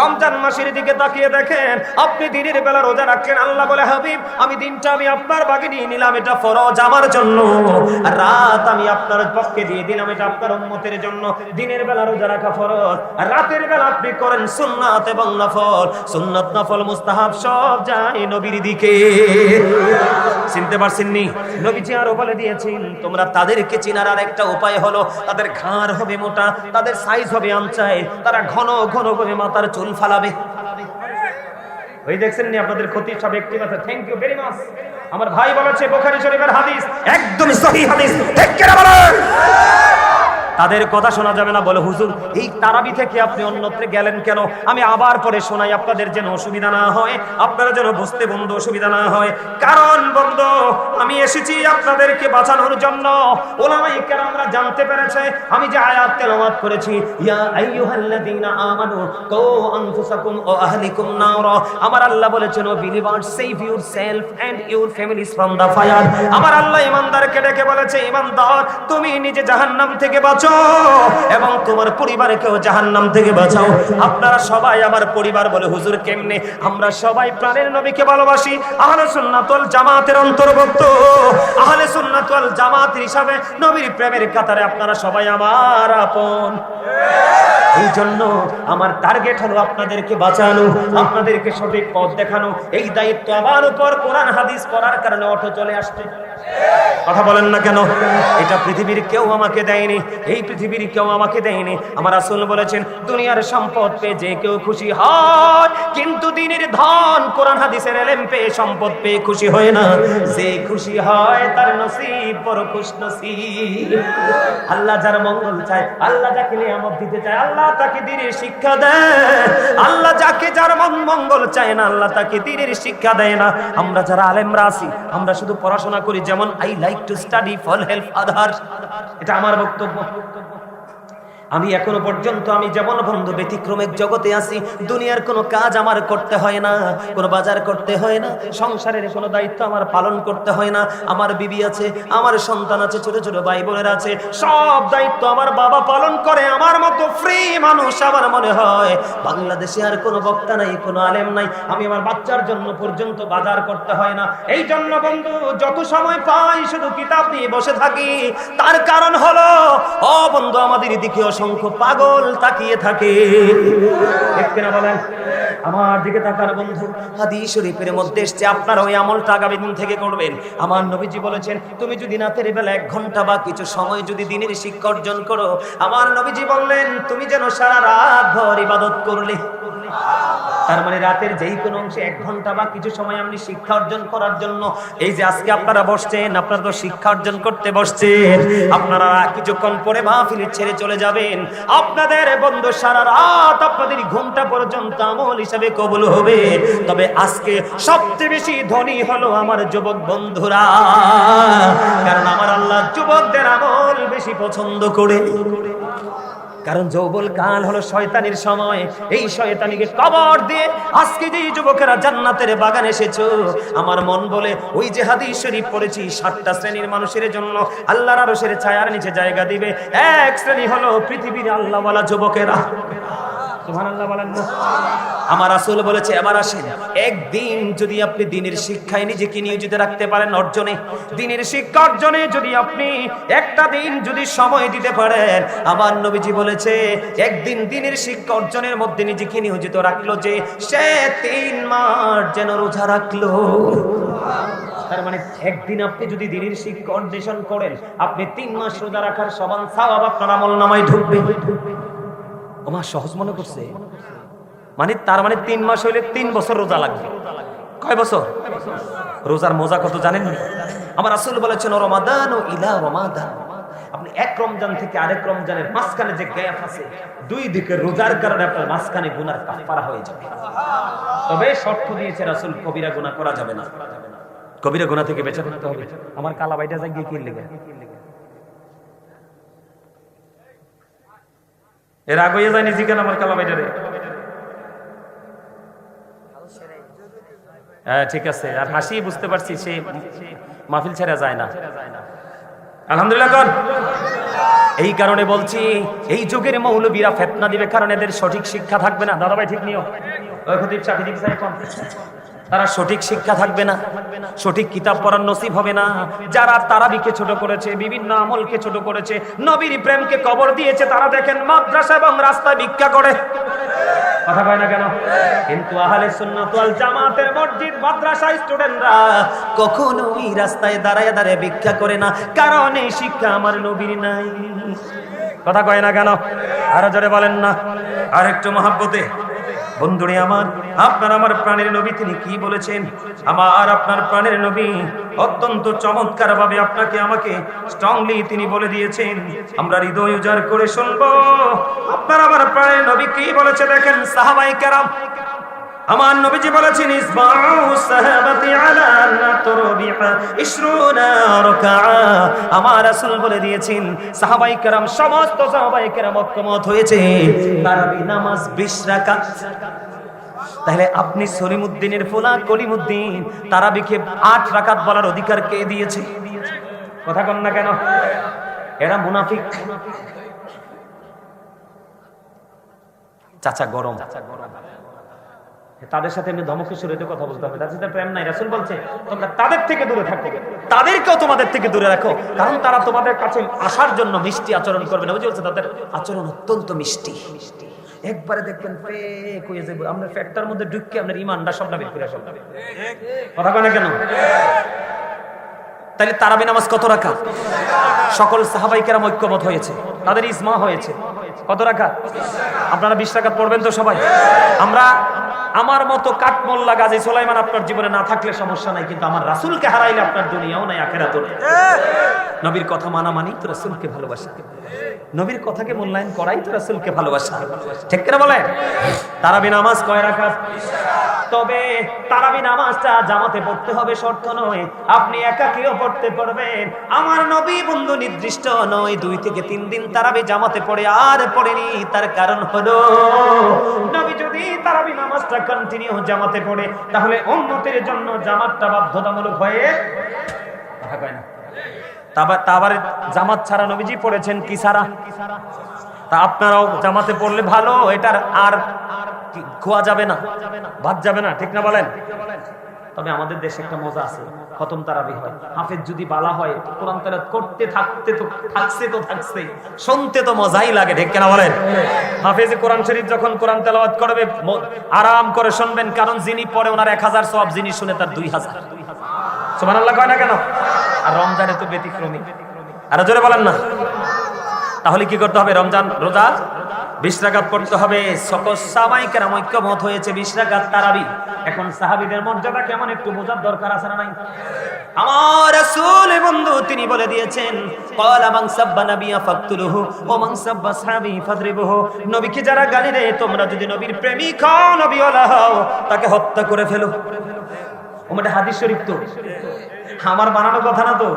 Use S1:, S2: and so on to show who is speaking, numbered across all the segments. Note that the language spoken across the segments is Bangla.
S1: রমজান মাসের দিকে তাকিয়ে দেখেন, আপনি দিনের বেলা রোজা রাখছেন আল্লাহ বলে, হাবিব, আমি দিনটা আমি আপনার বাগে নিয়ে নিলাম, এটা ফরজ আমার জন্য। রাত আমি আপনার পক্ষে দিয়ে দিলাম, এটা আপনার উম্মতের জন্য। দিনের বেলা রোজা রাখা ফরজ, রাতের বেলা আপনি করেন সুন্নাত এবং নফল। সুন্নাত, নফল, মুস্তাহাব সব যায় নবীর দিকে। চিনতে পারছেননি নবীজি আরও বলে দিয়েছেন, তোমরা তাদেরকে চিনার আর একটা উপায় হলো, তাদের ঘাড় হবে মোটা, তাদের সাইজ হবে আমচায় তারা ঘন ঘন করে মাথার চুল ফালাবে। ওই দেখছেন নি আপনাদের ক্ষতি সব একটি কথা। থ্যাংক ইউ ভেরি মাচ আমার ভাই বলেছে, বোখারি শরীফের হাদিস, একদম সহি হাদিস। ঠিক করে বলেন? তাদের কথা শোনা যাবে না। বলে, হুজুর, এই তারাবি থেকে আপনি অন্যত্রে গেলেন কেন? আমি আবার পরে শোনাই, আপনাদের যেন অসুবিধা না হয়, আপনারা যেন বুঝতে বন্ধু অসুবিধা না হয়। কারণ বন্ধু এসেছি আপনাদেরকে বাঁচানোর জন্য। ওলামাই জানতে পেরেছে, আমি যে আয়াত তেলাওয়াত করেছি এবং তোমার জাহান্নাম থেকে বাঁচাও। আপনারা সবাই আমার পরিবার বলে হুজুর কেমনে? আমরা সবাই প্রাণের নবীকে ভালোবাসি। সুন্নাতুল জামাতের অন্তর্ভুক্ত। আহলে সুন্নাতুল জামাত হিসাবে নবীর প্রেমের কাতারে আপনারা সবাই আমার আপন। এই জন্য আমার টার্গেট হলো আপনাদেরকে বাঁচানো, আপনাদেরকে সঠিক পথ দেখানো। এই দায়িত্ব আমার উপর কোরআন, হাদিস পড়ার কারণে অটো চলে আসছে। কথা বলেন না কেন? এটা পৃথিবীর কেউ আমাকে দেয়নি। এই পৃথিবীর কেউ আমাকে দেয়নি। আমার আসল বলেছেন, দুনিয়ার সম্পদ পেয়ে যে কেউ খুশি হয়, কিন্তু দিনের ধন কোরআন হাদিসের এলেম পেয়ে সম্পদ পেয়ে খুশি হয় না। যে খুশি হয়, তার নসিব বড় খুশ নসিব আল্লাহ যার মঙ্গল চায়, আল্লাহ যাকে নিয়ামত দিতে চায়, আল্লাহ তাকে দিনের শিক্ষা দেয়। আল্লাহ যাকে যার মঙ্গল চায় না, আল্লাহ তাকে দিনের শিক্ষা দেয় না। আমরা যারা আলেমরা আছি, আমরা শুধু পড়াশোনা করি, যেমন I like to study for help আধার এটা আমার বক্তব্য। আমি এখনও পর্যন্ত আমি যেমন বন্ধু ব্যতিক্রমের জগতে আছি। দুনিয়ার কোনো কাজ আমার করতে হয় না, কোনো বাজার করতে হয় না, সংসারের কোনো দায়িত্ব আমার পালন করতে হয় না। আমার বিবি আছে, আমার সন্তান আছে, ছোট ছোট ভাই বোনের আছে, সব দায়িত্ব আমার বাবা পালন করে, আমার মতো ফ্রি মানুষ আমার মনে হয়। বাংলাদেশে আর কোনো বক্তা নাই, কোনো আলেম নাই। আমি আমার বাচ্চার জন্য পর্যন্ত বাজার করতে হয় না। এই জন্য বন্ধু, যত সময় পাই শুধু কিতাব নিয়ে বসে থাকি। তার কারণ হলো, ও বন্ধু, আমাদের দিকে অসংখ্য পাগল তাকিয়ে থাকে। দেখতে না বলেন, আমার দিকে তাকার বন্ধু, হাদিস শরীফের মধ্যে এসছে, আপনার ওই আমলটা আগামী দিন থেকে করবেন। আমার নবীজি বলেছেন, তুমি যদি রাতের বেলা এক ঘণ্টা বা কিছু সময় যদি দিনের শিক্ষা অর্জন করো, আমার নবীজি বললেন, তুমি যেন সারা রাত ভর ইবাদত করলে। তার মানে রাতের যেই কোনো অংশে এক ঘণ্টা বা কিছু সময় আপনি শিক্ষা অর্জন করার জন্য, এই যে আজকে আপনারা বসছেন, আপনারা তো শিক্ষা অর্জন করতে বসছেন, আপনারা কিছুক্ষণ পরে মাহফিল ছেড়ে চলে যাবেন। আপনাদের বন্ধু সারা রাত আপনাদের ঘুমটা পর্যন্ত আমল হিসাবে কবুল হবে। তবে আজকে সবচেয়ে বেশি ধনী হলো আমার যুবক বন্ধুরা, কারণ আমার আল্লাহ যুবকদের আমল বেশি পছন্দ করে। কারণ যৌবল কাল হলো শয়তানির সময়। এই শয়তানিকে কবর দিয়ে আজকে যে যুবকেরা জান্নাতের বাগান এসেছ, আমার মন বলে ওই যে হাদিস শরীফ পড়েছি, সাতটা শ্রেণির মানুষের জন্য আল্লাহর আরশের ছায়ার নিচে জায়গা দিবে। এক শ্রেণি হলো পৃথিবীর আল্লাহওয়ালা যুবকেরা। আমার আসল বলেছে, এবার আসেন। একদিন যদি আপনি দিনের শিক্ষায় নিজেকে নিয়োজিত রাখতে পারেন অর্জনে, দিনের শিক্ষা অর্জনে যদি আপনি একটা দিন যদি সময় দিতে পারেন, আমার নবীজি বলেছে, একদিন দিনের শিক্ষা অর্জনের মধ্যে নিজেকে নিয়োজিত রাখল যে, সে তিন মাস যেন রোজা রাখল। তার মানে একদিন আপনি যদি দিনের শিক্ষা অন্বেষণ করেন, আপনি তিন মাস রোজা রাখার সমান সওয়াব আপনার আমল নামায় ঢুকবে। ওমা সহজ মনে করছে? মানে তার মানে তিন মাস হইলে তিন বছর রোজা লাগবে। কয় বছর? রোজার মজা কত জানেন আমার আসল বলেছেন, রমাদান ও ইলা রমাদান। আপনি এক রমজান থেকে আরেক রমজানের মাঝখানে যে গ্যাপ আছে, দুই দিকে রোজার কারণে আপনার মাঝখানে গুনার কাফারা হয়ে যাবে। তবে শর্ত দিয়েছে রাসুল, কবিরা গুনাহ করা যাবে না। কবিরা গুনাহ থেকে বেঁচে থাকতে হবে। আমার কালা বাইটা যাই গিয়ে কি লেগে এর আগে যায়নি জিজ্ঞান আমার কালা বাইটারে হ্যাঁ ঠিক আছে। আর হাসি বুঝতে পারছি, সে মাহফিল ছেড়া যায় না। আলহামদুলিল্লাহ এই কারণে বলছি, এই যুগের মৌলবীরা ফেতনা দিবে কারণ এদের সঠিক শিক্ষা থাকবে না। দাদা ভাই ঠিক নিও কোন? তারা সঠিক শিক্ষা থাকবে না, সঠিক কিতাব পড়ার নসিব হবে না। যারা তারাবিকে ছোট করেছে, বিভিন্ন আমলকে ছোট করেছে, নবীর প্রেমকে কবর দিয়েছে, তারা দেখেন মাদ্রাসা এবং রাস্তায় ভিক্ষা করে। কথা কয় না কেন? কিন্তু জামাতের মসজিদ রাস্তায় দাঁড়ায় দাঁড়ায় ভিক্ষা করে না, কারণ এই শিক্ষা আমার নাই। কথা কয় না কেন? আরও জোরে বলেন না। আর একটু মহাব্বতে। বন্ধুরে আমার, আপনার আমার প্রাণের নবী তিনি কি বলেছেন? আমার, আপনার প্রাণের নবী অত্যন্ত চমৎকার ভাবে আপনাকে আমাকে স্ট্রংলি তিনি বলে দিয়েছেন। আমরা হৃদয় উজাড় করে শুনব। আপনার আমার প্রাণের নবী কি বলেছে দেখেন সাহাবাই কেরাম? আমার নবীজি বলেছেন আমার রাসূল বলে দিয়েছেন, সাহাবাই কেরাম, সমস্ত সাহাবাই কেরাম ঐক্যমত হয়েছে। তারাবি নামাজ 20 রাকাত। তাহলে আপনি সলিমুদ্দিনের ফোলা কলিমুদ্দিন তারাবিকে আট রাকাত বলার অধিকার কে দিয়েছে? কথা কন না কেন? এরা মুনাফিক। চাচা গরম চাচা গরম। তাদের সাথে এমনি ধমকের সুরে তো কথা বলতে হবে। তাদের সাথে প্রেম নাই। রাসুল বলছে, তোমরা তাদের থেকে দূরে থাকো। তাদেরকেও তোমাদের থেকে দূরে রাখো। কারণ তারা তোমাদের কাছে আসার জন্য মিষ্টি আচরণ করবে না। বুঝে বলছে, তাদের আচরণ অত্যন্ত মিষ্টি। একবারে দেখবেন ফেক হয়ে যাবে। আমরা ফ্যাক্টর মধ্যে ঢুকে আপনার ইমানটা সবটা বের করে আসল কথা কেন কেন? তাহলে তারাবি নামাজ কত রাখা সকল সাহাবাই কেরাম ঐক্যমত হয়েছে। তাদের ইসমা হয়েছে। কত রাখা আপনারা বিশ টাকা পড়বেন তো সবাই? আমরা আমার মতো কাঠমোল্লা গাজী সোলাইমান আপনার জীবনে না থাকলে সমস্যা নাই, কিন্তু আমার রাসুলকে হারাইলে আপনার দুনিয়াও নাই আখেরাত নেই। নবীর কথা মানা মানি তো রাসুলকে ভালোবাসা। নবীর কথাকে মূল্যায়ন করাই তো রাসুলকে ভালোবাসা। ঠিক কেন বলে তারা বিনামাজ কয় রাখা তবে তারাবি নামাজটা জামাতে পড়তে হবে শর্ত নয়। আপনি একাকিও পড়তে পারবেন আমার নবী বন্ধু নির্দিষ্ট নয়, দুই থেকে তিন দিন তারাবি জামাতে পড়ে আর পড়েনি। তার কারণ হলো, নবী যদি তারাবি নামাজটা কন্টিনিউ জামাতে পড়ে, তাহলে উম্মতের জন্য জামাতটা বাধ্যতামূলক হয়ে কয় না। জামাত ছাড়া নবীজি পড়েছেন কি সারা তা আপনারাও জামাতে পড়লে ভালো, এটার আর খোয়া যাবে না, ভাত যাবে না, ঠিক না বলেন? তবে আমাদের দেশে একটা মজা আছে, খতম তারাবি হয়। হাফেজ যদি বালা হয়, কোরআন তেলাওয়াত করতে থাকতে তো, থাকছে তো থাকছে শুনতে তো মজাই লাগে, ঠিক না বলেন? হাফেজে কোরআন শরীফ যখন কোরআন তেলাওয়াত করবে আরাম করে শুনবেন, কারণ যিনি পড়ে ওনার এক হাজার সব যিনি শুনে তার দুই হাজার। সুবহানাল্লাহ কয় না কেন? আর রমজানে তো ব্যতিক্রমী। আর জোরে বলেন না। তাহলে কি করতে হবে? রমজান রোজা? বিশ রাকাত পড়তে হবে। সকল সামাইকের ঐক্যমত হয়েছে, বিশ তারাবি। এখন সাহাবিদের মর্যাদা কেমন একটু বোঝার দরকার আছে না নাই? আমার রাসূল বন্ধু, তিনি বলে দিয়েছেন ক্বালা মান সাব্বা নাবিয়া ফাকতুলুহু ওয়া মান সাব্বা সাহাবী ফাদরিবুহু। নবীকে যারা গালি দেয়, তোমরা যদি নবীর প্রেমিক হও, নবীওয়ালা হও, তাকে হত্যা করে ফেলো। ওটা হাদিস শরীফ তো। আমার বানানো কথা না তো?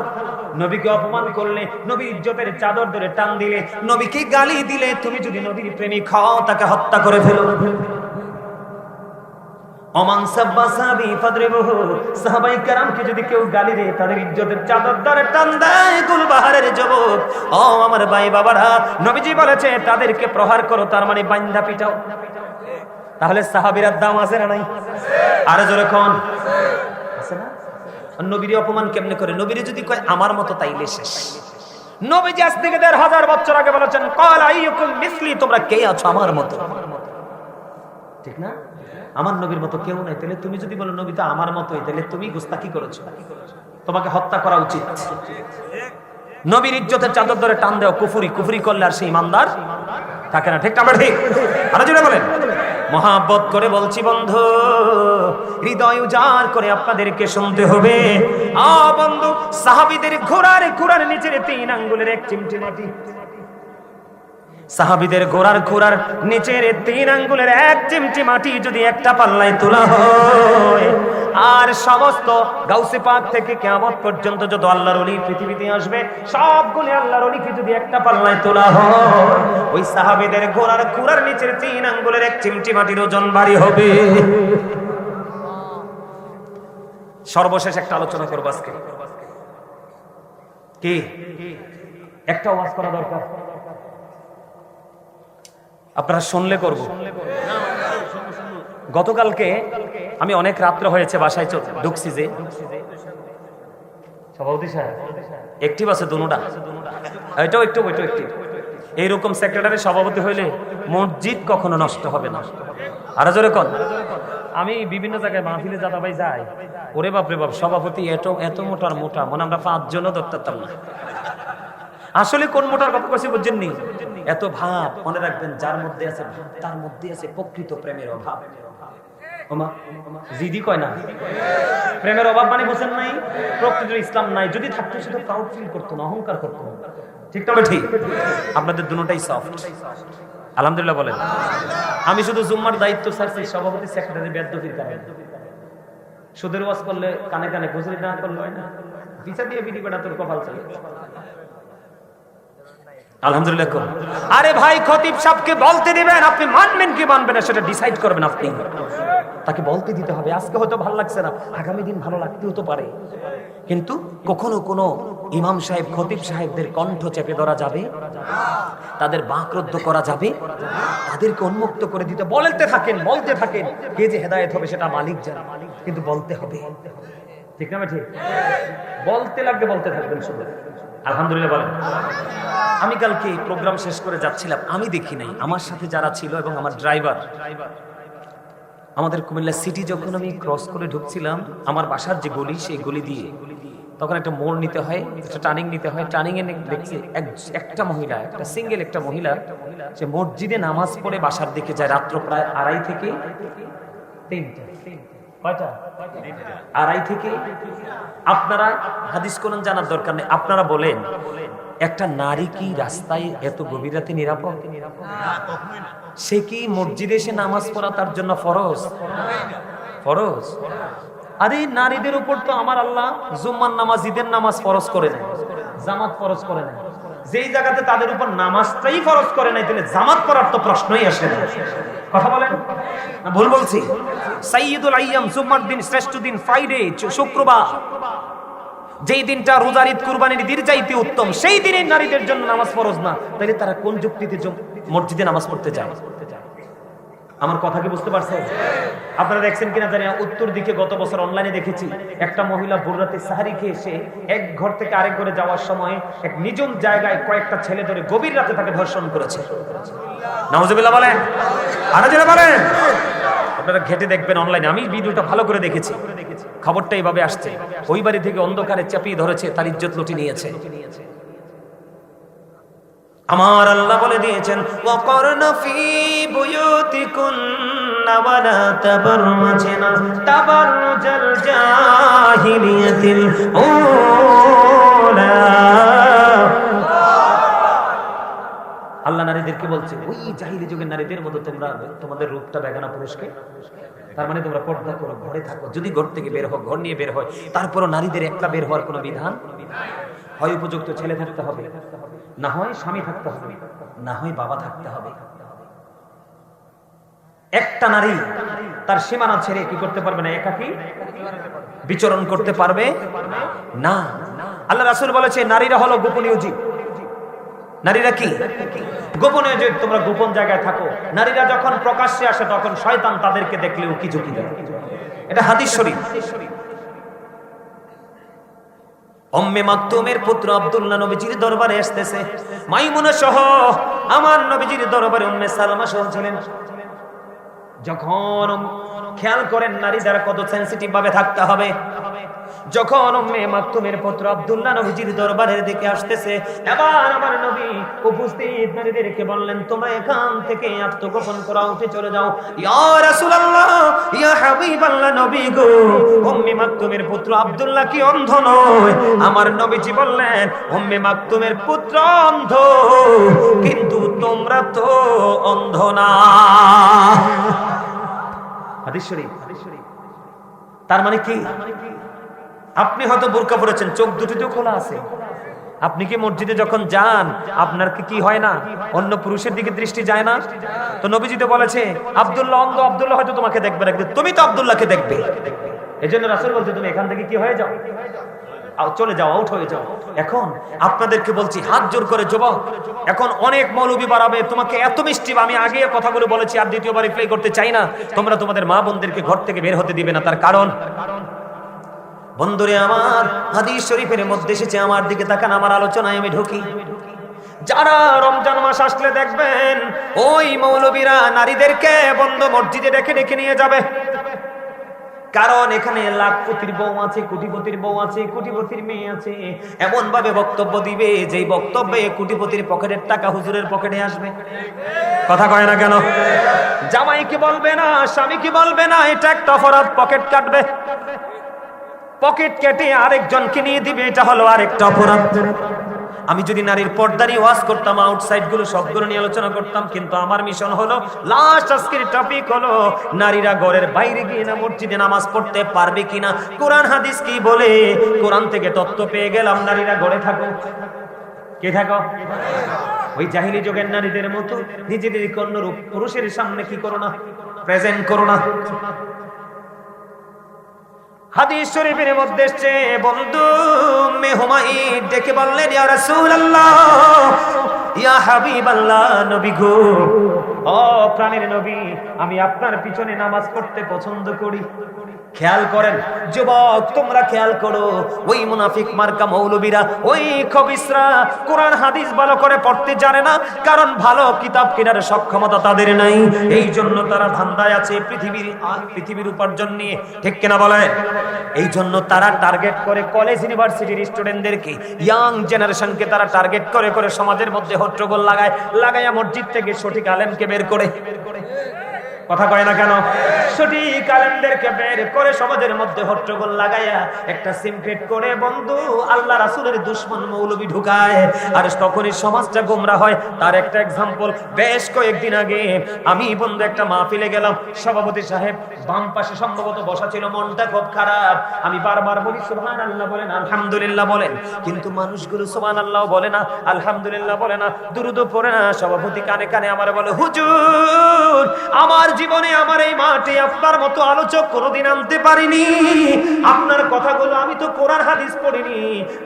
S1: নবীকে অপমান করলে নবীর ইজ্জতের চাদর ধরে টান দিলে, নবীকে গালি দিলে, তুমি যদি নবীর প্রেমিক হও, তাকে হত্যা করে ফেলো। সাহাবাই যদি কেউ গালি তাদের ইজ্জতের চাদর টান দেয় আমার ভাই বাবারা, নবীজি বলেছে, তাদেরকে প্রহার করো, তার মানে বান্দা পিটাও। তাহলে সাহাবীরার দাম আছে না নাই? আরও জোরে কোন? নবীর অপমান কেমনে করে? নবীর যদি কয়, আমার মতো তাইলে শেষ। নবীজি আজ থেকে দেড় হাজার বছর আগে বলেছেন, কল মিসলি, তোমরা কে আছো আমার মতো? ঠিক না? আমার নবীর মতো কেউ নাই। তাহলে তুমি যদি বলো, নবী তো আমার মতোই, তাহলে তুমি গুস্তাকি করেছ? তোমাকে হত্যা করা উচিত। নবীর ইজ্জতের চাদর ধরে টান দেও কুফুরি। কুফুরি করলে আর সেই ইমানদার থাকে না। ঠিক না, ঠিক? আরও জুড়ে বলেন। মহাব্বত করে বলছি, বন্ধু, হৃদয় উজাড় করে আপনাদেরকে শুনতে হবে। আ বন্ধু, সাহাবিদের ঘোড়ার ঘোড়ার নিচের তিন আঙ্গুলের এক চিমটি মাটি। সাহাবিদের গোড়ার ঘোড়ার নিচের তিন আঙ্গুলের এক চিমটি মাটি যদি একটা পাল্লায় তোলা হয়, আর সমস্ত গাউসে পাক থেকে কেমন পর্যন্ত যত আল্লাহর অলি পৃথিবীতে আসবে, সবগুলো আল্লাহর অলিকে যদি একটা পাল্লায় তোলা হয়, ওই সাহাবিদের গোড়ার ঘোড়ার নিচের তিন আঙ্গুলের এক চিমটি মাটির ওজন ভারী হবে। সর্বশেষ একটা আলোচনা করব আজকে। কি? একটা ওয়াজ করা দরকার। আপনারা শুনলে করব। গতকালকে আমি অনেক রাত্র হয়েছে বাসায় ঢুকছি যে। সভাপতি সাহেব একটিভ আছে এটাও একটু, ওইটাও একটি। এইরকম সেক্রেটারি সভাপতি হইলে মসজিদ কখনো নষ্ট হবে না। আরও জোরে কন। আমি বিভিন্ন জায়গায় মাহফিলে দাদা ভাই যাই। ওরে বাপরে বাপ, সভাপতি এত এত মোটার মোটা। মনে আমরা পাঁচজনও ধরতাম না। আসলে কোন মোটার কথা কইছি বুঝছেন নি এত ভাব মনে রাখবেন, যার মধ্যে আছে, তার মধ্যে আছে প্রকৃত প্রেমের অভাব। জিদি কয় না? প্রেমের অভাব মানে নাই প্রকৃত ইসলাম নাই। যদি থাকতো প্রাউড ফিল করতো না, অহংকার করতো ঠিক তবে ঠিক আপনাদের দুটোটাই সফট আলহামদুলিল্লাহ বলেন। আমি শুধু জুম্মার দায়িত্ব ছাড়ছি, সভাপতি সেক্রেটারি বেদ্যফির সুদের ওয়াজ করলে কানে কানে গুজরি না করলে হয় না। বিচার দিয়ে বিধি বেড়া তোর কপাল চালে আলহামদুলিল্লাহ করুন। আরে ভাই, খতিব সাহেবকে বলতে দিবেন, আপনি মানবেন কি মানবেন না, সেটা ডিসাইড করবেন আপনি। তাকে বলতে দিতে হবে, আজকে হয়তো ভালো লাগছে না, আগামী দিন ভালো লাগতেও তো পারে। কিন্তু কখনো কোনো ইমাম সাহেব, খতিব সাহেবদের কণ্ঠ চেপে ধরা যাবে? তাদের বাকরুদ্ধ করা যাবে? তাদেরকে উন্মুক্ত করে দিতে, বলতে থাকেন বলতে থাকেন, কে যে হেদায়েত হবে সেটা মালিক জানে। কিন্তু বলতে হবে। ঠিক না ঠিক বলতে লাগবে বলতে থাকবেন শুধু। আলহামদুলিল্লাহ বলেন। আমি কালকে প্রোগ্রাম শেষ করে যাচ্ছিলাম। আমি দেখি নাই। আমার সাথে যারা ছিল এবং আমার ড্রাইভার আমাদের কুমিল্লা সিটি যখন আমি ক্রস করে ঢুকছিলাম, আমার বাসার যে গলি, সেই গলি দিয়ে তখন একটা মোড় নিতে হয়, একটা টার্নিং নিতে হয়। টার্নিং এ দেখছি এক- একটা মহিলা, একটা সিঙ্গেল একটা মহিলা, সে মসজিদে নামাজ পড়ে বাসার দিকে যায় রাত্র প্রায় আড়াই থেকে তিনটা। আড়াই থেকে? আপনারা হাদিস জানার দরকার নেই। আপনারা বলেন, একটা নারী কি রাস্তায় এত গভীর রাতে নিরাপদ? সে কি মসজিদে এসে নামাজ পড়া তার জন্য ফরজ? ফরজ? আরে নারীদের উপর তো আমার আল্লাহ জুম্মার নামাজ, ঈদের নামাজ ফরজ করে নেয়। জামাত ফরজ করে নেয়। যেই জায়গাতে তাদের উপর নামাজটাই ফরজ করে নাই তাহলে জামাত করার তো প্রশ্নই আসে না। কথা বলেন। ভুল বলছি। সাইয়দুল আইয়াম জুম্মার দিন শ্রেষ্ঠ দিন ফ্রাইডে শুক্রবার। যেই দিনটা রোজার ঈদ, কুরবানির ঈদের চাইতে উত্তম, সেই দিনে নারীদের জন্য নামাজ ফরজ না। তাহলে তারা কোন যুক্তিতে মসজিদে নামাজ পড়তে যায়? আমার কথা কি বুঝতে পারছেন? আপনারা দেখছেন কিনা জানি উত্তর দিকে গত বছর অনলাইনে দেখেছি, একটা মহিলা ভোর রাতে সাহারি খেয়ে এসে এক ঘর থেকে আরেক ঘরে যাওয়ার সময় এক নিজম জায়গায় কয়েকটা ছেলে ধরে গভীর রাতে তাকে ধর্ষণ করেছে। বলেন। বলেন। আপনারা ঘেটে দেখবেন অনলাইনে আমি ভিডিওটা ভালো করে দেখেছি। খবরটা এইভাবে আসছে। ওই বাড়ি থেকে অন্ধকারে চাপিয়ে ধরেছে, তার ইজ্জত লুটি নিয়েছে। আমার আল্লাহ বলে দিয়েছেন, ওয়াকরনা ফি বুয়ুতিকুন্না ওয়ালা আল্লাহ নারীদেরকে বলছে, ওই জাহিলি যুগের নারীদের মতো তোমরা, তোমাদের রূপটা বেগানা পুরুষকে তার মানে তোমরা পর্দা করো, ঘরে থাকো। যদি ঘর থেকে বের হোক ঘর নিয়ে বের হয় তারপরও নারীদের একটা বের হওয়ার কোনো বিধান? হয় উপযুক্ত ছেলে থাকতে হবে না হয় স্বামী থাকতে হবে, না হয় বাবা থাকতে হবে। একটা নারী তার সীমানা ছেড়ে কি করতে পারবে না, একাকি? বিচরণ করতে পারবে না। আল্লাহ রাসূল বলেছে, নারীরা হলো গোপনীয় জীব। নারীরা কি? গোপনীয় জীব, তোমরা গোপন জায়গায় থাকো। নারীরা যখন প্রকাশ্যে আসে, তখন শয়তান তাদেরকে দেখলেও কি ঝুঁকি দেয়? এটা হাদিস শরীফ। অম্মে মাকতুমের পুত্র আব্দুল্লাহ নবীজির দরবারে আসতেছে। মাইমুনা সহ আমার নবীজির দরবারে উম্মে সালামা সহ ছিলেন। যখন খেয়াল করেন নারী যারা কত সেন্সিটিভ ভাবে থাকতে হবে যখন উম্মে মাকতুমের পুত্র আব্দুল্লাহ নবীজির দরবারের দিকে আসতেছে, এবার আমার নবী উপস্থিত নারীদেরকে বললেন, তোমরা এখান থেকে আত্মগোপন করা, উঠে চলে যাও। অন্ধ কিন্তু তোমরা তো অন্ধ না। তার মানে কি? আপনি হয়তো বোরকা পরেছেন, চোখ দুটিতেও খোলা আছে। আপনি কি মসজিদে যখন যান, আপনার কি কি হয় না? অন্য পুরুষের দিকে দৃষ্টি যায় না? তো নবীজি তো বলেছে, আব্দুল্লাহ অন্ধ আব্দুল্লাহ হয়তো তোমাকে দেখবে না তুমি তো আব্দুল্লাহকে দেখবে। এই জন্য রাসুল বলছে, তুমি এখান থেকে কি হয়ে যাও? চলে যাও, আউট হয়ে যাও। এখন আপনাদেরকে বলছি, হাত জোর করে জবাব এখন অনেক মৌলবি বাড়াবে, তোমাকে এত মিষ্টি আমি আগে কথাগুলো বলেছি, আর দ্বিতীয়বার রিপ্লাই করতে চাই না। তোমরা তোমাদের মা বোনদেরকে ঘর থেকে বের হতে দিবে না, তার কারণ বন্ধুরে আমার, হাদিস শরীফের মধ্যে এসেছে, আমার দিকে তাকান, আমার আলোচনায় আমি ঢুকি। যারা রমজান মাস আসলে দেখবেন, ওই মৌলবীরা নারীদেরকে বন্ধ মসজিদে ডেকে ডেকে নিয়ে যাবে। কারণ এখানে লাখপতির বউ আছে, কোটিপতির বউ আছে, কোটিপতির মেয়ে আছে। এমন ভাবে বক্তব্য দিবে, যেই বক্তব্যে কোটিপতির পকেটের টাকা হুজুরের পকেটে আসবে। কথা কয় না কেন? জামাই কি বলবে না স্বামী কি বলবে না, এটা একটা অপরাধ, পকেট কাটবে। পকেট কেটে আরেকজনকে নিয়ে দিবে, এটা হলো আরেকটা অপরাধ। আমি যদি নারীর পর্দা নিয়ে ওয়াজ করতাম আউটসাইডগুলো সবগুলো নিয়ে আলোচনা করতাম, কিন্তু আমার মিশন হলো লাস্ট আজকের টপিক হলো, নারীরা ঘরের বাইরে গিয়ে না মসজিদে নামাজ পড়তে পারবে কিনা? কোরআন, হাদিস কি বলে? কোরআন থেকে তত্ত্ব পেয়ে গেলাম, নারীরা ঘরে থাকো। কে থাকো? ওই জাহিলি যুগের নারীদের মতো, নিজেদের কন্যরূপ পুরুষের সামনে কি করো না? প্রেজেন্ট করো না। হাদিস শরীফের মধ্যে এসছে, বন্ধু মেহমাই ডেকে বললেন, ইয়া রাসূলুল্লাহ, ইয়া হাবিবাল্লাহ, নবী গো। ও প্রাণের নবী, আমি আপনার পিছনে নামাজ পড়তে পছন্দ করি। খেয়াল করেন, যুবক, তোমরা খেয়াল করো, ওই মুনাফিক মার্কা মৌলবীরা, ওই খবিসরা কোরআন, হাদিস ভালো করে পড়তে জানে না, কারণ ভালো কিতাব কেনার সক্ষমতা তাদের নাই। এই জন্য তারা ধান্দায় আছে পৃথিবীর পৃথিবীর উপার্জন নিয়ে। ঠিক কিনা বলে এই জন্য তারা টার্গেট করে কলেজ ইউনিভার্সিটির স্টুডেন্টদেরকে ইয়াং জেনারেশনকে তারা টার্গেট করে করে সমাজের মধ্যে হট্টগোল লাগায় লাগাইয়া মসজিদ থেকে সঠিক আলেমকে বের করে। কথা কয় না কেন? সঠিক আলেমদেরকে বের করে সমাজের মধ্যে হট্টগোল লাগাইয়া একটা সিমক্রেট করে, বন্ধু, আল্লাহ রাসূলের দুশ্মন মৌলবি ঢুকায়। আর তখনই সমাজটা গোমরা হয়। তার একটা এক্সাম্পল বেশ কয়েকদিন আগে আমি বন্ধু একটা মাহফিলে গেলাম। সভাপতি সাহেব, বাম পাশে সম্ভবত বসা ছিল, মনটা খুব খারাপ। আমি বারবার বলি সুবহান আল্লাহ বলেন, আলহামদুলিল্লাহ বলেন। কিন্তু মানুষগুলো সুবহান আল্লাহ বলে না, আলহামদুলিল্লাহ বলে না। দুরুদ পড়ে না। সভাপতি কানে কানে আমার বলে, হুজুর, আমার জীবনে আমার এই মাঠে আপনার মতো আলোচক কোনোদিন আনতে পারিনি। আপনার কথাগুলো আমি তো কোরআন হাদিস পড়িনি।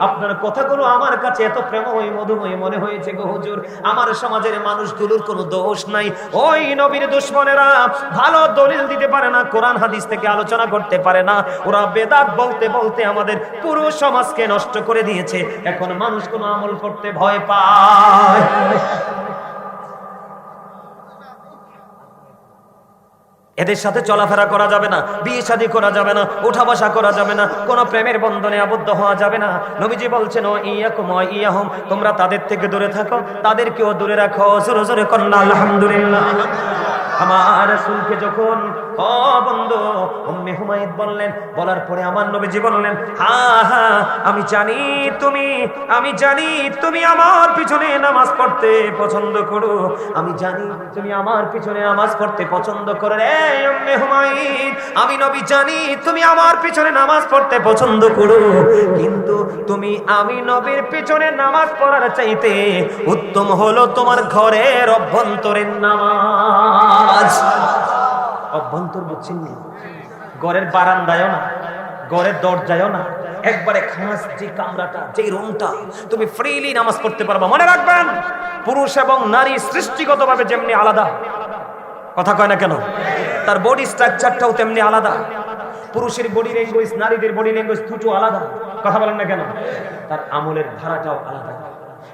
S1: আপনার কথাগুলো আমার কাছে এত প্রেমময়, মধুময় মনে হয়েছে গো হুজুর। আমার সমাজের মানুষগুলোর কোনো দোষ নাই। ওই নবীর দুশ্মনেরা ভালো দলিল দিতে পারে না, কোরআন হাদিস থেকে আলোচনা করতে পারে না। ওরা বেদাত বলতে বলতে আমাদের পুরো সমাজকে নষ্ট করে দিয়েছে। এখন মানুষ কোনো আমল করতে ভয় পায়। এদের সাথে চলাফেরা করা যাবে না, বিয়ে শাদী করা যাবে না উঠা বসা করা যাবে না, কোনো প্রেমের বন্ধনে আবদ্ধ হওয়া যাবে না। নবীজি বলছেন, ও ইয়া হোম তোমরা তাদের থেকে দূরে থাকো, তাদেরকেও দূরে রাখো। জোরে জোরে কন্যা, আলহামদুলিল্লাহ। আমার সুলকে যখন ও বন্ধু, উম্মে হুমায়দ বললেন, বলার পরে আমার নবীজি বললেন হ্যাঁ হ্যাঁ আমি জানি তুমি, আমি জানি তুমি আমার পিছনে নামাজ পড়তে পছন্দ করো। আমি জানি তুমি আমার পিছনে নামাজ পড়তে পছন্দ করো রে উম্মে হুমায়দ আমি নবী জানি তুমি আমার পিছনে নামাজ পড়তে পছন্দ করো। কিন্তু তুমি আমি নবীর পিছনে নামাজ পড়ার চাইতে উত্তম হলো তোমার ঘরের অভ্যন্তরের নামাজ। অভ্যন্তর বুঝছেন না ঘরের বারান্দায়ও না, ঘরের দরজায়ও না। একবারে খাস যে কামরাটা, যে রুমটা তুমি ফ্রিলি নামাজ পড়তে পারবা, মনে রাখবেন? পুরুষ এবং নারী সৃষ্টিগতভাবে যেমনি আলাদা। কথা কয় না কেন? তার বডি স্ট্রাকচারটাও তেমনি আলাদা। পুরুষের বডি ল্যাঙ্গুয়েজ নারীদের বডি ল্যাঙ্গুয়েজ দুটো আলাদা। কথা বলেন না কেন? তার আমলের ধারাটাও আলাদা।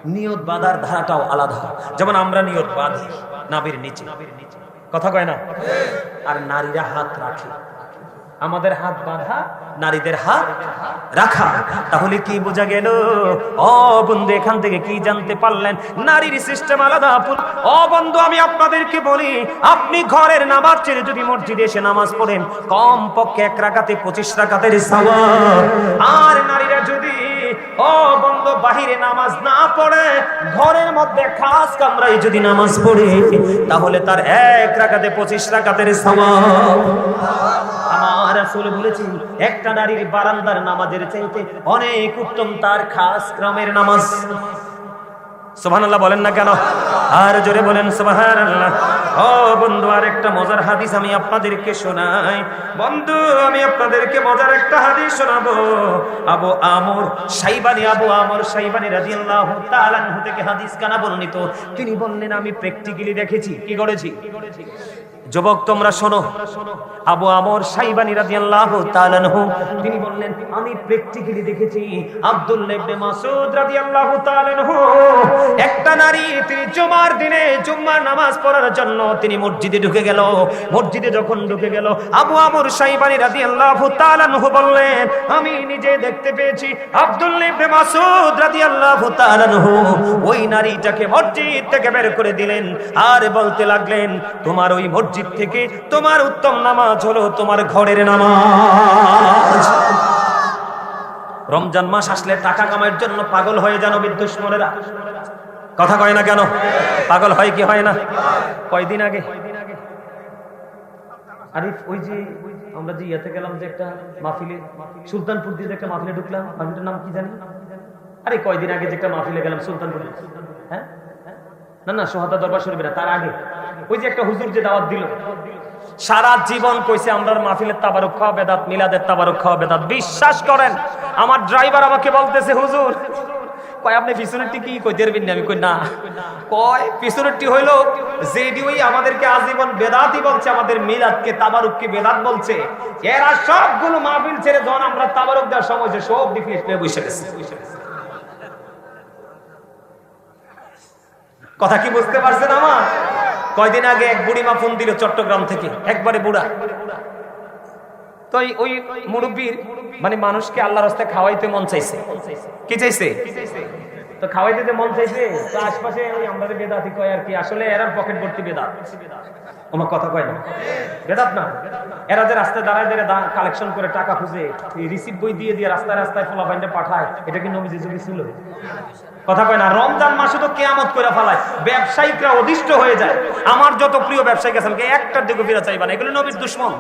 S1: নিয়ত বাঁধার ধারাটাও আলাদা। যেমন আমরা নিয়ত বাঁধি নাবির নিচে নাবির নিচে। কথা কয় না? আর নারীরা হাত রাখে। আমাদের হাত বাঁধা, নারীদের হাত রাখা। তাহলে কি বোঝা গেল? ও বন্ধু, এখান থেকে কি জানতে পারলেন? নারীর সিস্টেম আলাদা ও বন্ধু, আমি আপনাদেরকে বলি, আপনি ঘরের নামাজ ছেড়ে যদি মসজিদে এসে নামাজ পড়েন কম পক্ষে এক রাকাতে পঁচিশ রাকাতের সওয়াব। আর নারীরা যদি ও বন্ধ, বাহিরে নামাজ না পড়ে, ঘরের মধ্যে খাস কামরায় যদি নামাজ পড়ে, তাহলে তার এক রাকাতে পঁচিশ রাকাতের সওয়াব। আমার বলেছেন, একটা নারীর বারান্দার নামাজের চাইতে অনেক উত্তম তার খাস ক্রমের নামাজ। সুবহানাল্লাহ বলেন না কেন? আর জোরে বলেন, সুবহানাল্লাহ। ও বন্ধু আর একটা মজার হাদিস আমি আপনাদেরকে শোনাই। বন্ধু, আমি আপনাদেরকে মজার একটা হাদিস শোনাবো। আবু আমর সাইবানি, আবু আমর সাইবানি রাদিয়াল্লাহু তাআলা থেকে হাদিস কানা বর্ণিত। তিনি বললেন, আমি প্র্যাকটিক্যালি দেখেছি। কি করেছি? যুবক, তোমরা শোনো। আবু আমর সাইবানি রাদিয়াল্লাহু তাআলা আনহু, তিনি বললেন, আমি প্র্যাকটিক্যালি দেখেছি আব্দুল্লাহ ইবনে মাসউদ রাদিয়াল্লাহু তাআলা আনহু। একটা নারী, তিনি জুমার দিনে জুম্মার নামাজ পড়ার জন্য তিনি মসজিদে ঢুকে গেল। মসজিদে যখন ঢুকে গেল, আবু আমর সাইবানি রাদিয়াল্লাহু তাআলা আনহু বললেন, আমি নিজে দেখতে পেয়েছি আব্দুল্লাহ ইবনে মাসউদ রাদিয়াল্লাহু তাআলা আনহু। ওই নারীটাকে মসজিদ থেকে বের করে দিলেন আর বলতে লাগলেন, তোমার ওই মসজিদ থেকে তোমার উত্তম নামাজ হলো তোমার ঘরের নামাজ। রমজান মাস আসলে টাকা কামাইয়ের জন্য পাগল হয়ে জানো বিদ্যুৎ মনেরা কথা কয় না কেন? পাগল হয় কি হয় না? কয়দিন আগে? আরে ওই যে আমরা যে ইয়াতে গেলাম যে একটা মাহফিলে, সুলতানপুর দিয়ে একটা মাহফিলে ঢুকলাম, মাহফিলটার নাম কি জানি? আরে, কয়দিন আগে যে একটা মাহফিলে গেলাম সুলতানপুর। হ্যাঁ? না না সোহাতা দরবার শরীফে না তার আগে। ওই যে একটা হুজুর যে দাওয়াত দিল, সারা জীবন কইছে আমরা মাহফিলের তাবারক খাওয়া বেদাত, মিলাদের তাবারক খাওয়া বেদাত। বিশ্বাস করেন, আমার ড্রাইভার আমাকে বলতেছে, হুজুর, কয়, আপনি পিছনেরটি কি কই দেরবেন না আমি, কই, না। কয় পিছনেরটি হইল যেডি ওই আমাদেরকে আজীবন বেদাতই বলছে, আমাদের মিলাদকে, তাবারুককে বেদাত বলছে। এরা সবগুলো মাহফিল ছেড়ে যখন আমরা তাবারুক দেওয়ার সময় সব ডিফিনেট নিয়ে বসে গেছে। কথা কি বুঝতে পারছেন আমার? কয়দিন আগে এক বুড়িমা ফোন দিল চট্টগ্রাম থেকে, একবারে বুড়া। তো ওই মুরব্বীর মানে মানুষকে আল্লাহ রাস্তায় খাওয়াইতে মন চাইছে। কি চাইছে? তো খাওয়াইতে যে মন চাইছে, তো আশপাশে ওই আমরা বেদাতি কয় আর কি, আসলে এরা পকেট ভর্তি বেদাত। আমার কথা কয় না? বেদাত না। এরা যে রাস্তায় দাঁড়ায় দাঁড়ায় কালেকশন করে টাকা খুঁজে রিসিপ্ট বই দিয়ে দিয়ে রাস্তায় রাস্তায় ফোলা ফাইন্ডে পাঠায়, এটা কি নবীজি যুগে ছিল? কথা কয় না? রমজান মাসে তো কেয়ামত করে ফেলায়, ব্যবসায়িকরা অধিষ্ঠ হয়ে যায়। আমার যত প্রিয় ব্যবসায়িক আছে আমাকে একটার দিকে ফিরে চাইবা না, এগুলো নবীর দুশ্মন।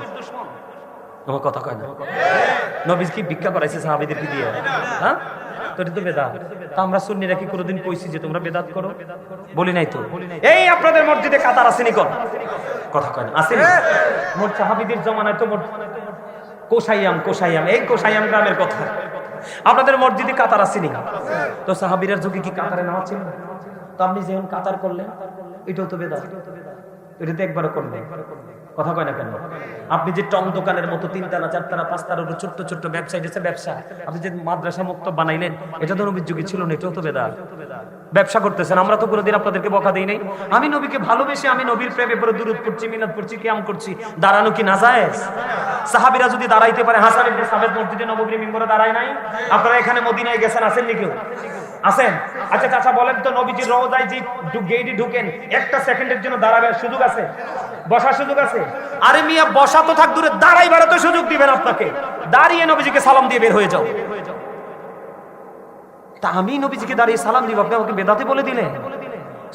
S1: আমার কথা কয় না? নবীজ কি ভিক্ষা করাইছে সাহাবিদেরকে দিয়ে? হ্যাঁ? তো বেদাত। তা আমরা সুন্নিরা কি কোনোদিন কইছি যে তোমরা বেদাত করো? বলি নাই তো। এই আপনাদের মসজিদে কাতার আসেনি কোন কথা কয় আসেনি মোট সাহাবিদের জমানায় তো মোট কোসাইয়াম কোসাইয়াম এই কোসাইয়াম গ্রামের কথা। আপনাদের মসজিদে কাতার আসেনি তো সাহাবিরার যুগে কি কাতারে নামা ছিল তো আপনি যেমন কাতার করলেন এটাও তো বেদাত। এটা তো একবারও করলেন। কথা কয় না কেন? আপনি যে টং দোকানের মতো তিনতলা, চারতলা পাঁচটার উপর ছোট্ট ছোট্ট ব্যবসায়ী ব্যবসা। আপনি যে মাদ্রাসা মুক্ত বানাইলেন, এটা তো অভিযোগী ছিল না, এটাও তো বেদাত। ব্যবসা করতেছেন, আমরা তো কোনোদিন আপনাদেরকে বকা দিই নাই। আমি নবীকে ভালোবেসে আমি নবীর প্রেমে পরে দূরত করছি মিনাত করছি কেমন করছি। দাঁড়ানো কি না যায় সাহাবিরা যদি দাঁড়াইতে পারে, হাসান ইবনে সাবেদ মসজিদে নববীর মিম্বরে দাঁড়ায় নাই? আপনারা এখানে মদিনায় গেছেন আছেন নি কেউ? আছেন আচ্ছা চাচা, বলেন তো, নবীজির রওজায় যে গেইটে ঢুকেন, একটা সেকেন্ডের জন্য দাঁড়াবার সুযোগ আছে? বসার সুযোগ আছে? আরে মিয়া, বসা তো থাক, দূরে দাঁড়াইবার তো সুযোগ দিবেন আপনাকে। দাঁড়িয়ে নবীজিকে সালাম দিয়ে বের হয়ে যাও। তা আমি নবীজিকে দাঁড়িয়ে সালাম দিব, আপনি আমাকে বেদাতে বলে দিলেন।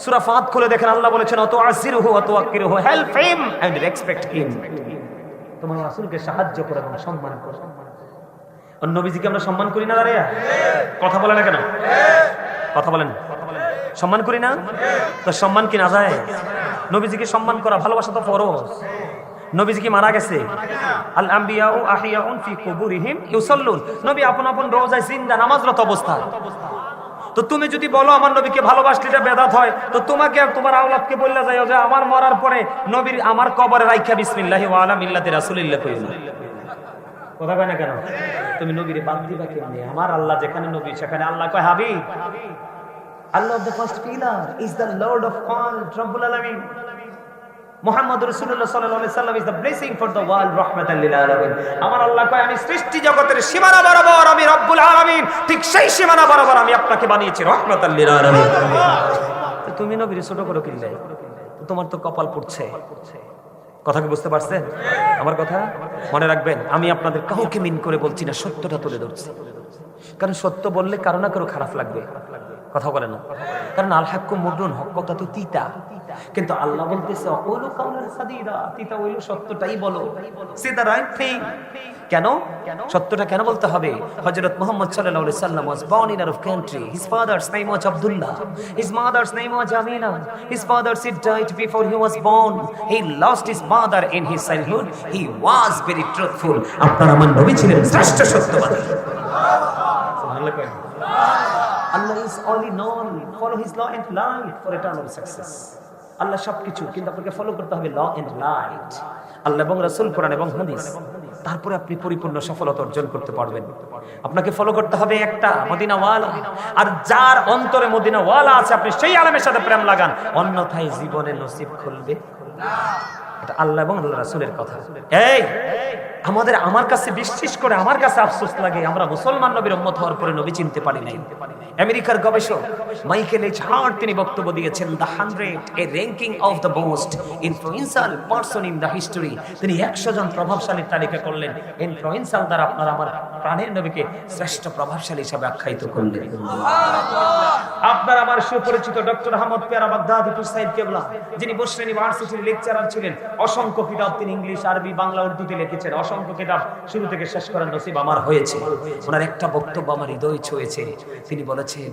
S1: সূরা ফাত খুলে দেখেন, আল্লাহ বলেছেন অত আসিরহু অত আকিরহু help him and respect him. তোমার রাসূলকে সাহায্য করো এবং সম্মান করো। আর নবীজিকে আমরা সম্মান করি না দাঁড়িয়ে কথা বলে না কেন? কথা বলেন। সম্মান করি না? তো সম্মান কি না যায়? নবীজিকে সম্মান করা ভালোবাসা তো ফরজ। নবীজি কি মারা গেছে? নবী আপন আপন রোজায় জিন্দা, নামাজরত অবস্থায় তো তুমি যদি বলো আমার নবীকে ভালোবাসলে এটা বেদাত হয়, তো তোমাকে আর তোমার আওলাদকে বললে যাই যে আমার মরার পরে নবীর আমার কবরে রাইখা বিসমিল্লাহি ওয়া আলা মিল্লাতি রাসূলিল্লাহ কইও না। কথা কয় না কেন? তুমি নবীরে বাদ দিবা কেমনে? আমার আল্লাহ যেখানে নবী, সেখানে আল্লাহ কয় Habib. Allah of the first pillar is the lord of all রব্বুল আলামিন। মুহাম্মদ রাসূলুল্লাহ সাল্লাল্লাহু আলাইহি সাল্লাম is the blessing for the world রাহমাতাল লিল আমার আল্লাহ কয়, আমি সৃষ্টি জগতের সীমানা বরাবর আমি রব্বুল আলামিন, ঠিক সেই সীমানা বরাবর আমি আপনাকে বানিয়েছি রাহমাতাল লিল তুমি নবীর ছোট করে কিনলে তোমার তো কপাল পড়ছে। কথা কি বুঝতে পারছেন? আমার কথা? মনে রাখবেন, আমি আপনাদের কাউকে মিন করে বলছি না, সত্যটা তুলে ধরছি। কারণ সত্য বললে কারও না কারও খারাপ লাগবে। কথা বলে না। কারণ আল হাক্কু মুদ্রুন হক কথা তো তিতা। কিন্তু আল্লাহ বলতেছে অকলু তিতা হইল সত্যটাই বলো সে দ্য রাইট থিং কেন সত্যটা কেন বলতে হবে হযরত মুহাম্মদ সাল্লাল্লাহু আলাইহি সাল্লাম was born in Arab country his father's name was Abdullah his mother's name was Amina his father said died before he was born he lost his mother in his childhood he was very truthful আপনার আমার নবী ছিলেন শ্রেষ্ঠ সত্যবাদী সুবহানাল্লাহ কয় Allah is only known. Follow His law and light for eternal success. আল্লাহ সবকিছু, কিন্তু আপনাকে ফলো করতে হবে ল এন্ড লাইট আল্লাহ এবং রাসুল, কোরআন এবং হাদিস। তারপরে আপনি পরিপূর্ণ সফলতা অর্জন করতে পারবেন। আপনাকে ফলো করতে হবে একটা মদিনাওয়ালা। আর যার অন্তরে মদিনাওয়ালা আছে, আপনি সেই আলমের সাথে প্রেম লাগান। অন্যথায় জীবনে নসিব খুলবে। এটা আল্লাহ এবং আল্লাহ রাসূলের কথা। এই, আমাদের আমার কাছে বিশ্বাস করে আমার কাছে আফসোস লাগে, আমরা মুসলমান নবীর উম্মত হওয়ার পরে নবী চিনতে পারি নাই। আমেরিকার গবেষক মাইকেল এইচ হার্ট, তিনি বক্তব্য দিয়েছেন the hundred a ranking of the most influential person in the history তিনি একশো জন প্রভাবশালীর তালিকা করলেন। ইনফ্লুয়েন্সাল দ্বারা আপনারা আমার প্রাণের নবীকে শ্রেষ্ঠ প্রভাবশালী হিসাবে আখ্যায়িত করলেন। আপনার আমার সুপরিচিত ডক্টর আহমদ পেয়ারা বাগদাদি সাইদ কেবলা, যিনি বসরেন ইউনিভার্সিটির লেকচারার ছিলেন। অসংখ্য কিতাব তিনি ইংলিশ, আরবি, বাংলা, উর্দুতে লিখেছেন। অসংখ্য কিতাব শুরু থেকে শেষ করার নসিব আমার হয়েছে। ওনার একটা বক্তব্য আমার হৃদয় ছুঁয়েছে। তিনি বলেছেন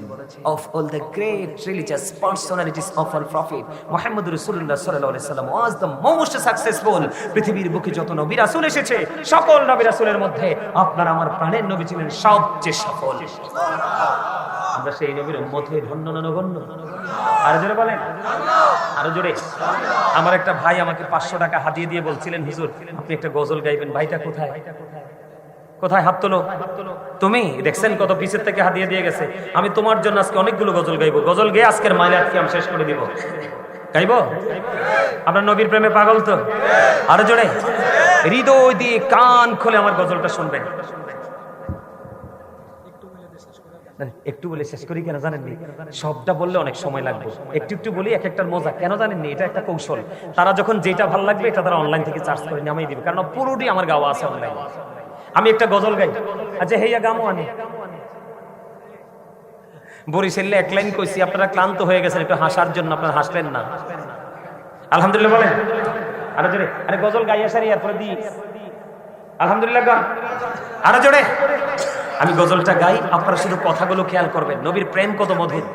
S1: of all the great religious personalities of all prophet Muhammad রাসূলুল্লাহ সাল্লাল্লাহু আলাইহি সাল্লাম ওয়াজ দ্য মোস্ট সাকসেসফুল পৃথিবীর বুকে যত নবী রাসূল এসেছে, সকল নবী রাসূলের মধ্যে আপনার আমার প্রাণের নবী ছিলেন সবচেয়ে সফল। আমরা সেই নবীর উম্মত হয়ে ধন্য না নগণ্য? আরও জোরে বলেন। আরও জোরে। আমার একটা ভাই আমাকে পাঁচশো টাকা হাতিয়ে দিয়ে বলছিলেন, হুজুর, আপনি একটা গজল গাইবেন। ভাইটা কোথায়? কোথায়? হাত তোলো। তুমি দেখছেন কত পিছের থেকে হাতিয়ে দিয়ে গেছে। আমি তোমার জন্য আজকে অনেকগুলো গজল গাইবো। গজল গেয়ে আজকের মাইলে আজকে আমি শেষ করে দিব? গাইবো? আপনার নবীর প্রেমে পাগল তো? আরও জোরে। হৃদয় দিয়ে কান খুলে আমার গজলটা শুনবেন। একটু বলে শেষ করি কেন জানেননি? সবটা বললে অনেক সময় লাগবে। একটু একটু বলি এক একটার মজা। কেন জানেননি? এটা একটা কৌশল। তারা যখন যেটা ভালো লাগবে এটা তারা অনলাইন থেকে চার্জ করে নামিয়ে দিবে। কারণ পুরোটি আমার গাওয়া আছে অনলাইন আমি একটা গজল গাই। আচ্ছা হেয়া গামো আনি। এক লাইন কইছি, আপনারা ক্লান্ত হয়ে গেছেন, একটু হাসার জন্য আপনারা হাসলেন না। আলহামদুলিল্লাহ বলেন। আরও জোরে। আরে গজল গাইয়া সারি, এরপরে দি। আলহামদুলিল্লাহ আরও জোরে। আমি গজলটা গাই আপনারা শুধু কথাগুলো খেয়াল করবেন। নবীর প্রেম কত মধুর।